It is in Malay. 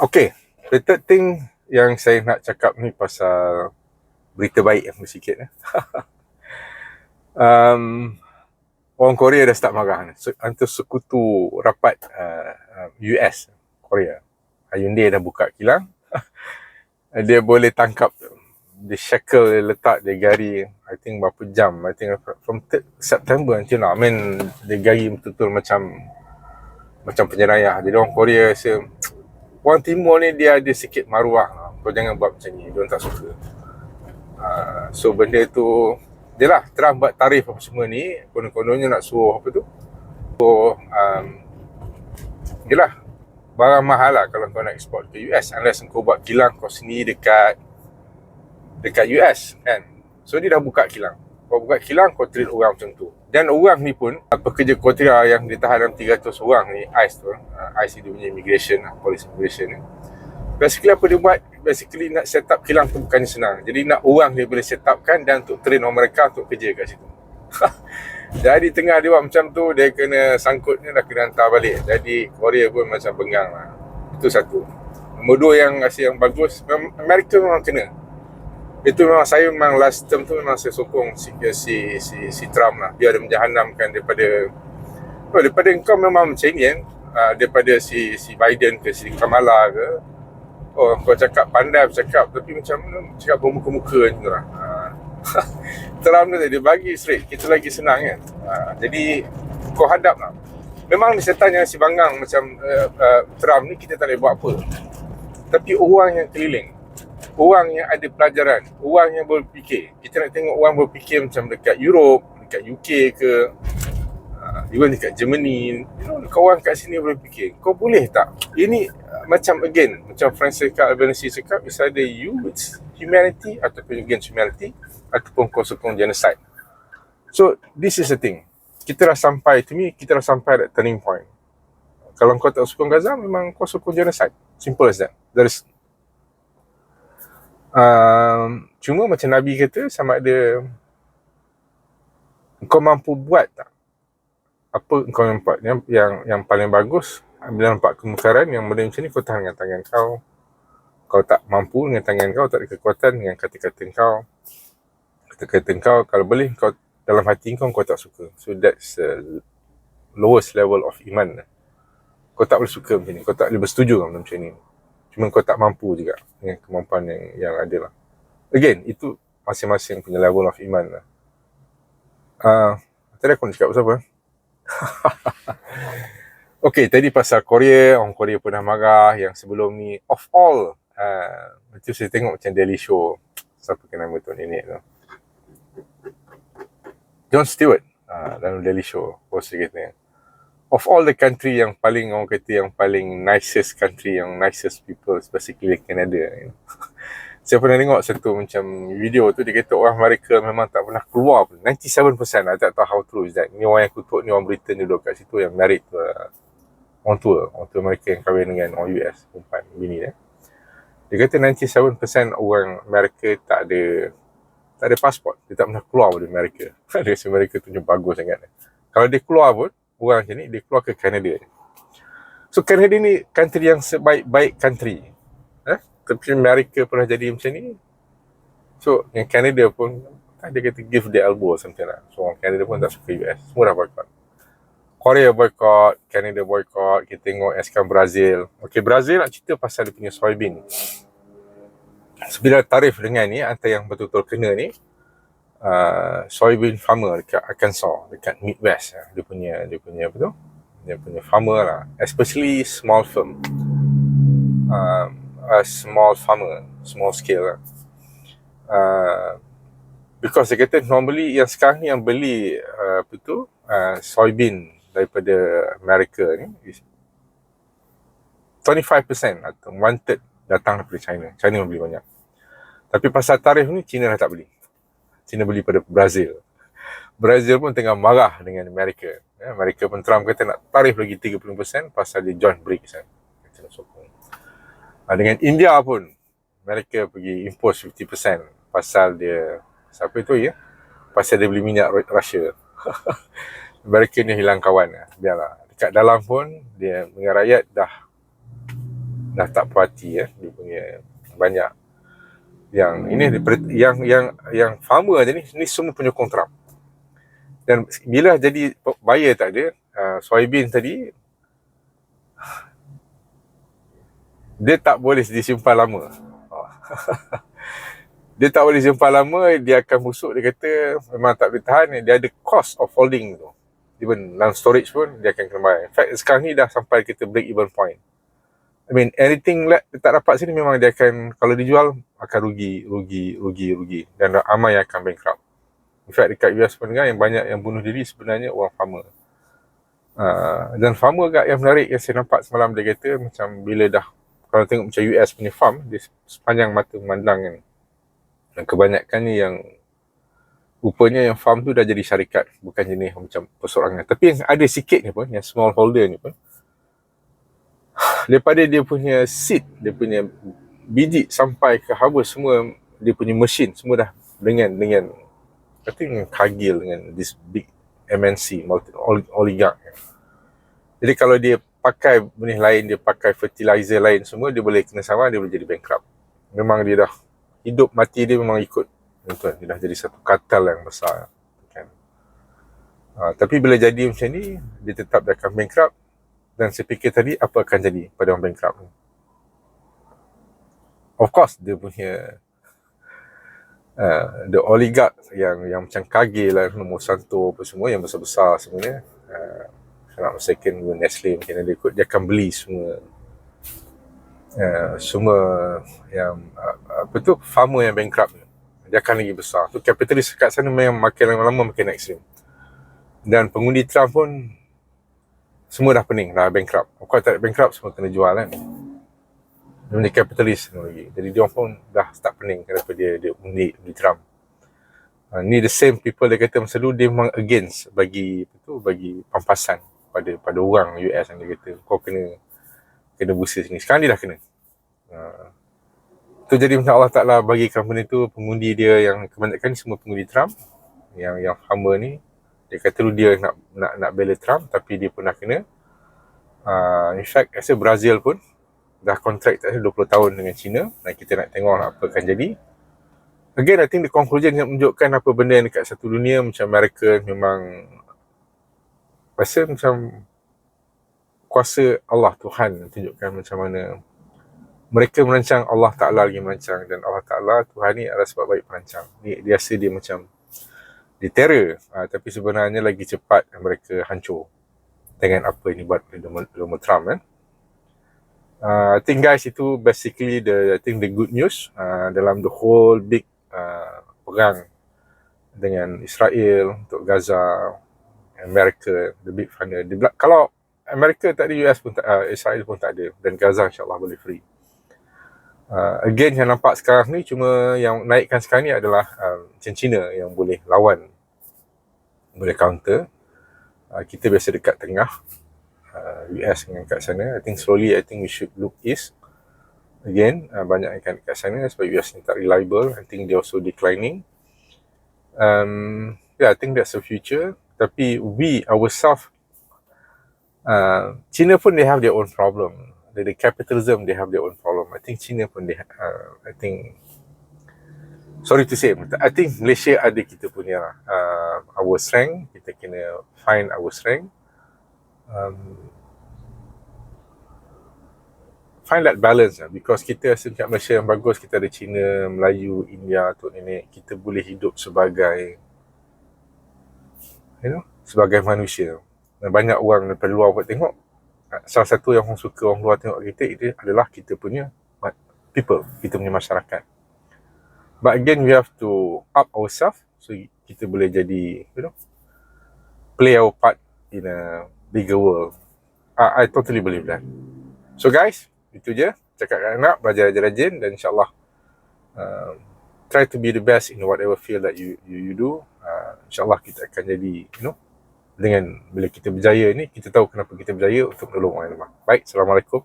Okay, the third thing yang saya nak cakap ni pasal berita baik yang sikit. Eh. um, orang Korea dah start marah. Antara sekutu rapat uh, US, Korea. Hyundai dah buka kilang. dia boleh tangkap the shackle dia letak dia gari I think berapa jam I think from September until now I mean dia gari betul-betul macam macam penyerayah jadi orang Korea rasa Orang Timur ni dia ada sikit maruah. Kau jangan buat macam ni, dia tak suka. Uh, So benda tu Dia lah, Trump buat tarif apa semua ni. Konon-kononnya nak suruh apa tu. So um, Dia lah Barang mahal lah kalau kau nak export ke US Unless kau buat kilang kau sendiri dekat Dekat US kan? So dia dah buka kilang. Kau buka kilang kau treat orang macam tu dan orang ni pun pekerja kotria yang ditahan dalam 300 orang ni ICE tu uh, ICE dia punya immigration lah, police immigration ni. Basically apa dia buat? Basically nak set up kilang tu bukannya senang. Jadi nak orang dia boleh set up kan dan untuk train orang mereka untuk kerja kat situ. Jadi tengah dia buat macam tu dia kena sangkut ni dah kena hantar balik. Jadi Korea pun macam bengang lah. Itu satu. Nombor dua yang rasa yang bagus Amerika memang kena itu memang saya memang last term tu memang saya sokong si si si, si Trump lah. Dia ada menjahanamkan daripada oh, daripada engkau memang macam ni kan uh, daripada si si Biden ke si Kamala ke. Oh kau cakap pandai cakap. Tapi macam cakap bermuka-muka macam tu lah Trump tu dia bagi straight kita lagi senang kan uh, jadi kau hadap lah. Memang ni setan yang si bangang macam uh, uh, Trump ni kita tak boleh buat apa. Tapi orang yang keliling orang yang ada pelajaran, orang yang berfikir. Kita nak tengok orang berfikir macam dekat Europe, dekat UK ke, uh, even dekat Germany, you know, kawan kat sini berfikir. Kau boleh tak? Ini uh, macam again, macam Francesca Albanese cakap, is either you with humanity ataupun against humanity ataupun kau sokong genocide. So, this is the thing. Kita dah sampai, to me, kita dah sampai at turning point. Kalau kau tak sokong Gaza, memang kau sokong genocide. Simple as that. There is Um, cuma macam Nabi kata sama ada kau mampu buat tak? Apa kau nampak yang yang, yang paling bagus bila nampak kemungkaran yang benda macam ni kau tahan dengan tangan kau. Kau tak mampu dengan tangan kau tak ada kekuatan dengan kata-kata kau. Kata-kata kau kalau boleh kau dalam hati kau kau tak suka. So that's the lowest level of iman kau tak boleh suka macam ni. Kau tak boleh bersetuju dengan macam ni Cuma kau tak mampu juga dengan kemampuan yang, yang ada lah. Again, itu masing-masing punya level of iman lah. Uh, tadi aku nak cakap pasal apa? okay, tadi pasal Korea, orang Korea pernah marah yang sebelum ni, of all, uh, macam saya tengok macam Daily Show, siapa kena nama tu nenek tu. John Stewart, uh, dalam Daily Show, host dia kata, of all the country yang paling orang kata yang paling nicest country yang nicest people basically Canada you know. saya pernah tengok satu macam video tu dia kata orang mereka memang tak pernah keluar pun. 97% I tak tahu how true is that. Ni orang yang kutuk ni orang Britain duduk kat situ yang married tu uh, orang tua orang tua mereka yang kahwin dengan orang US perempuan bini dia. Dia kata 97% orang Amerika tak ada tak ada pasport dia tak pernah keluar dari Amerika. Dia rasa Amerika tu bagus sangat. Kalau dia keluar pun orang macam ni dia keluar ke Canada. So Canada ni country yang sebaik-baik country. Eh? tapi Amerika pernah jadi macam ni. So yang Canada pun dia kata give the elbow something lah. So orang Canada pun tak suka US semua dah boycott. Korea boycott Canada boycott. Kita tengok eskan Brazil. Ok Brazil nak cerita pasal dia punya soybean. Sebila tarif dengan ni antara yang betul-betul kena ni uh, soybean farmer dekat Arkansas, dekat Midwest. Uh, dia punya dia punya apa tu? Dia punya farmer lah, especially small firm. Uh, a small farmer, small scale lah. Uh, because dia kata normally yang sekarang ni yang beli uh, apa tu uh, soybean daripada Amerika ni is 25% atau one third datang daripada China. China membeli banyak. Tapi pasal tarif ni China dah tak beli. China beli pada Brazil. Brazil pun tengah marah dengan Amerika. Ya, Amerika pun Trump kata nak tarif lagi 30% pasal dia join BRICS kan. Kata sokong. Ha, dengan India pun Amerika pergi impose 50% pasal dia siapa itu ya? Pasal dia beli minyak Russia. Amerika ni hilang kawan. Ya. Biarlah. Dekat dalam pun dia dengan rakyat dah dah tak puati ya dia punya banyak yang ini yang yang yang farmer je ni ni semua penyokong Trump dan bila jadi buyer tak ada uh, soybean tadi dia tak boleh disimpan lama. Dia tak boleh simpan lama dia akan busuk dia kata memang tak boleh tahan dia ada cost of holding tu. Even dalam storage pun dia akan kena bayar. In fact sekarang ni dah sampai kita break even point I mean anything like tak dapat sini memang dia akan kalau dijual akan rugi rugi rugi rugi. Dan ramai yang akan bankrupt. In fact dekat US pun dengar yang banyak yang bunuh diri sebenarnya orang farmer. Uh, dan farmer agak yang menarik yang saya nampak semalam dia kata macam bila dah kalau tengok macam US punya farm dia sepanjang mata memandang kan. Dan kebanyakannya yang rupanya yang farm tu dah jadi syarikat bukan jenis macam persorangan. Tapi yang ada sikit ni pun yang small holder ni pun daripada dia punya seed dia punya biji sampai ke harvest semua dia punya mesin semua dah dengan dengan I think kagil dengan this big MNC multi oligarch. Jadi kalau dia pakai benih lain dia pakai fertilizer lain semua dia boleh kena sama dia boleh jadi bankrupt. Memang dia dah hidup mati dia memang ikut. Tuan dia dah jadi satu katal yang besar kan? Uh, tapi bila jadi macam ni dia tetap dia akan bankrupt dan saya fikir tadi apa akan jadi pada orang bankrupt ni? Of course dia punya uh, the oligarch yang yang macam kage lah nombor santo apa semua yang besar-besar sebenarnya uh, nak second Nestle mungkin dia ikut dia akan beli semua uh, semua yang uh, apa tu farmer yang bankrupt dia akan lagi besar. Tu kapitalis kat sana memang makin lama-lama makin ekstrim. Dan pengundi Trump pun semua dah pening dah bankrupt. Kalau tak bankrupt semua kena jual kan. Dia punya kapitalis lagi. Jadi dia pun dah start pening kenapa dia dia undi di Trump. Uh, ni the same people dia kata masa dulu dia memang against bagi apa tu bagi pampasan pada pada orang US yang dia kata kau kena kena busa sini. Sekarang dia dah kena. Uh, tu jadi macam Allah Ta'ala bagi company tu pengundi dia yang kebanyakan semua pengundi Trump yang yang hamba ni dia kata dulu dia nak nak nak bela Trump tapi dia pernah kena. Uh, in fact rasa Brazil pun dah kontrak tak 20 tahun dengan China. Dan kita nak tengok apa akan jadi. Again I think the conclusion yang menunjukkan apa benda yang dekat satu dunia macam Amerika memang rasa macam kuasa Allah Tuhan tunjukkan macam mana mereka merancang Allah Ta'ala lagi merancang. Dan Allah Ta'ala Tuhan ni adalah sebab baik perancang. Ni dia rasa dia macam dia terror. Ha, tapi sebenarnya lagi cepat mereka hancur dengan apa yang dibuat oleh Donald Trump kan? Uh, I think guys itu basically the I think the good news uh, dalam the whole big uh, perang dengan Israel untuk Gaza Amerika the big funder kalau Amerika tak ada, US pun tak, uh, Israel pun tak ada dan Gaza insyaAllah boleh free. Uh, again yang nampak sekarang ni cuma yang naikkan sekarang ni adalah uh, China yang boleh lawan boleh counter. Uh, kita biasa dekat tengah uh, US dengan kat sana. I think slowly I think we should look east. Again uh, banyak yang dekat sana sebab US ni tak reliable. I think they also declining. Um, yeah I think that's the future. Tapi we ourselves uh, China pun they have their own problem. The, the capitalism they have their own problem. I think China pun they, uh, I think sorry to say, I think Malaysia ada kita punya uh, our strength. Kita kena find our strength. Um, find that balance lah. Because kita rasa kat Malaysia yang bagus, kita ada China, Melayu, India, Tok Nenek. Kita boleh hidup sebagai, you know, sebagai manusia dan banyak orang daripada luar buat tengok salah satu yang orang suka orang luar tengok kita itu adalah kita punya people, kita punya masyarakat but again we have to up ourselves. So kita boleh jadi you know play our part in a bigger world. I, I totally believe that. So guys itu je. Cakap kat anak belajar rajin-rajin dan insyaAllah uh, try to be the best in whatever field that you you, you do. Uh, insyaAllah kita akan jadi you know dengan bila kita berjaya ni kita tahu kenapa kita berjaya untuk menolong orang lemah. Baik, Assalamualaikum.